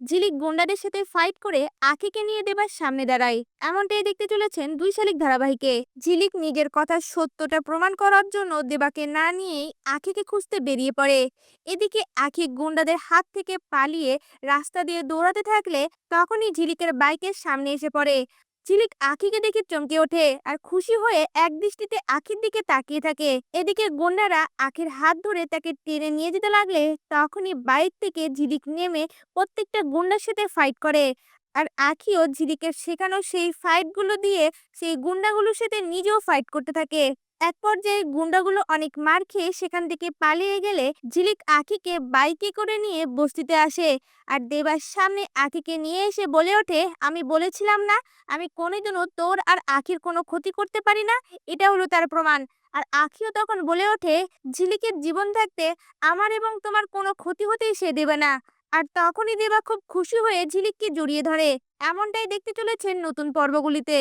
ঝিলিক গুন্ডাদের সাথে ফাইট করে আখিকে নিয়ে দেবার সামনে দাঁড়ায়। এমনটাই দেখতে চলেছেন দুই শালিক ধারাবাহিকে। ঝিলিক নিজের কথার সত্যটা প্রমাণ করার জন্য দেবাকে না নিয়েই আখিকে খুঁজতে বেরিয়ে পড়ে। এদিকে আখি গুন্ডাদের হাত থেকে পালিয়ে রাস্তা দিয়ে দৌড়াতে থাকলে তখনই ঝিলিকের বাইকের সামনে এসে পড়ে। ঝিলিক আখিকে দেখে চমকে ওঠে আর খুশি হয়ে এক দৃষ্টিতে আখির দিকে তাকিয়ে থাকে। এদিকে গুন্ডারা আখির হাত ধরে তাকে টেনে নিয়ে যেতে লাগলে তখনই বাইক থেকে ঝিলিক নেমে প্রত্যেকটা গুন্ডার সাথে ফাইট করে। আর আখিও ঝিলিকের শেখানো সেই ফাইটগুলো দিয়ে সেই গুন্ডাগুলোর সাথে নিজেও ফাইট করতে থাকে। এক পর্যায়ে গুন্ডাগুলো অনেক মার খেয়ে সেখান থেকে পালিয়ে গেলে ঝিলিক আখিকে বাইকে করে নিয়ে বস্তিতে আসে। আর দেবার সামনে আখিকে নিয়ে এসে বলে ওঠে, আমি বলেছিলাম না, আমি কোনোদিনও তোর আর আখির কোনো ক্ষতি করতে পারি না এটা হলো তার প্রমাণ। আর আখিও তখন বলে ওঠে, ঝিলিকের জীবন থাকতে আমার এবং তোমার কোনো ক্ষতি হতেই সে দেবে না। আর তখনই দেবা খুব খুশি হয়ে ঝিলিককে জড়িয়ে ধরে। এমনটাই দেখতে চলেছেন নতুন পর্বগুলিতে।